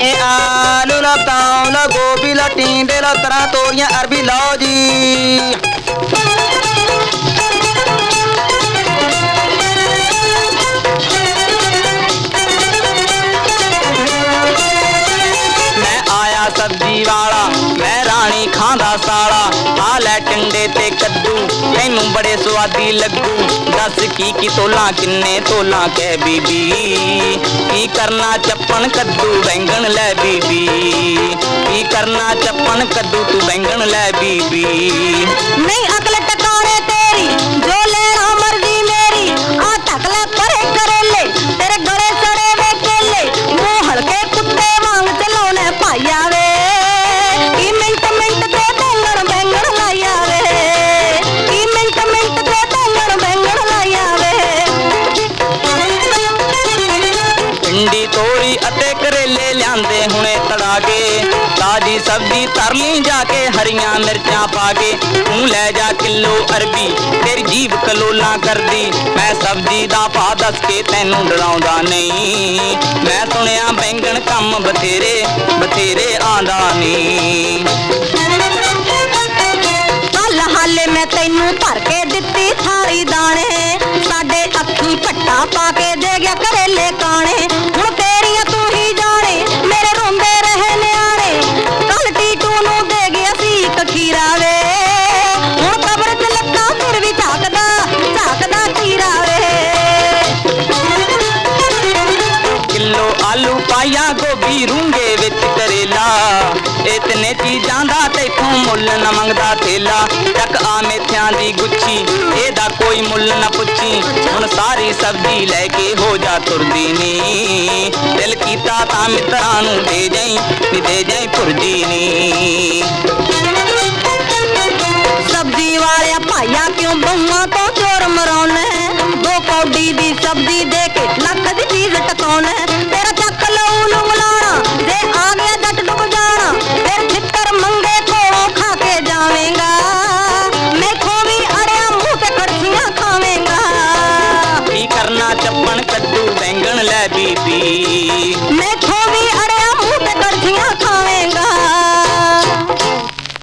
ਇਹ ਆਲੂ ਲਾ ਪਾਉ ਲਾ ਗੋਭੀ ਲਾ ਟੀਂਡੇ ਲਾ ਤਰਾਂ ਤੋਰੀਆਂ ਅਰਬੀ ਲਓ ਜੀ। ਰਾਣੀ ਖਾਂਦਾ ਸਾਲਾ। ਆ ਲੈ ਟਿੰਡੇ ਤੇ ਕੱਦੂ, ਤੈਨੂੰ ਬੜੇ ਸਵਾਦੀ ਲੱਗੂ। ਦੱਸ ਕੀ ਕੀ ਤੋਲਾ, ਕਿੰਨੇ ਤੋਲਾ ਕਹਿ ਬੀਬੀ। ਕੀ ਕਰਨਾ ਚੱਪਣ ਕੱਦੂ, ਬੈਂਗਣ ਲੈ ਬੀਬੀ। ਕੀ ਕਰਨਾ ਚੱਪਣ ਕੱਦੂ, ਤੂੰ ਬੈਂਗਣ ਲੈ ਬੀਬੀ। ਨਹੀਂ, ਅਕਲ ਭਿੰਡੀ ਤੋਰੀ ਅਤੇ ਕਰੇਲੇ ਲਿਆਂਦੇ ਹੁਣੇ ਤੜਾ ਕੇ ਤਾਜੀ ਸਬਜ਼ੀ ਤਰ ਜਾ ਕੇ ਹਰੀਆਂ ਮਿਰਚਾਂ ਪਾ ਕੇ। ਤੂੰ ਲੈ ਜਾ ਕਿਲੋ ਅਰਬੀ, ਤੇਰੀ ਜੀਭ ਕਲੋਲਾਂ ਕਰਦੀ। ਮੈਂ ਸਬਜ਼ੀ ਦਾ ਭਾਅ ਦੱਸ ਕੇ ਤੈਨੂੰ ਡਰਾਉਂਦਾ ਨਹੀਂ। ਮੈਂ ਸੁਣਿਆ ਬੈਂਗਣ ਕੰਮ ਬਥੇਰੇ ਬਥੇਰੇ ਆਂਦਾ ਨਹੀਂ। ਹਾਲੇ ਮੈਂ ਤੈਨੂੰ ਭਰ ਕੇ ਗੋਭੀ ਰੂੰਗੇ ਵਿੱਚ ਕਰੇਲਾ। ਇਤਨੇ ਚੀਜ਼ਾਂ ਦਾ ਤੈਥੋਂ ਮੁੱਲ ਨਾ ਮੰਗਦਾ ਥੇਲਾ। ਚੱਕ ਆ ਮੇਥਿਆਂ ਦੀ ਗੁੱਛੀ, ਇਹਦਾ ਕੋਈ ਮੁੱਲ ਨਾ ਪੁੱਛੀ। ਹੁਣ ਸਾਰੀ ਸਬਜ਼ੀ ਲੈ ਕੇ ਹੋ ਜਾ ਤੁਰਦੀ ਨੀ। ਦਿਲ ਕੀਤਾ ਤਾਂ ਮਿੱਤਰਾਂ ਨੂੰ ਦੇ ਜਾਈ, ਨੀ ਦੇ ਜਾਈ ਭੁਰਜੀ ਨੀ। ਸਬਜ਼ੀ ਵਾਲਿਆ ਭਾਈਆ ਕਿਉਂ ਬੰਮਾਂ ਤੋਂ ਚੋਰ ਮਰਾਉਣਾ ਦੋ ਕੌਡੀ ਦੀ ਸਬਜ਼ੀ ਦੇ ਕੇ ਲੱਖ ਦੀ ਚੀਜ਼ ਟਕਾਉਣਾ। ਤੇਰਾ ਚੱਕ ਲਊ ਨੂੰ ਕੀ ਕਰਨਾ ਕੱਦੂ ਬੈਂਗਣ ਲੈ ਬੀਬੀ।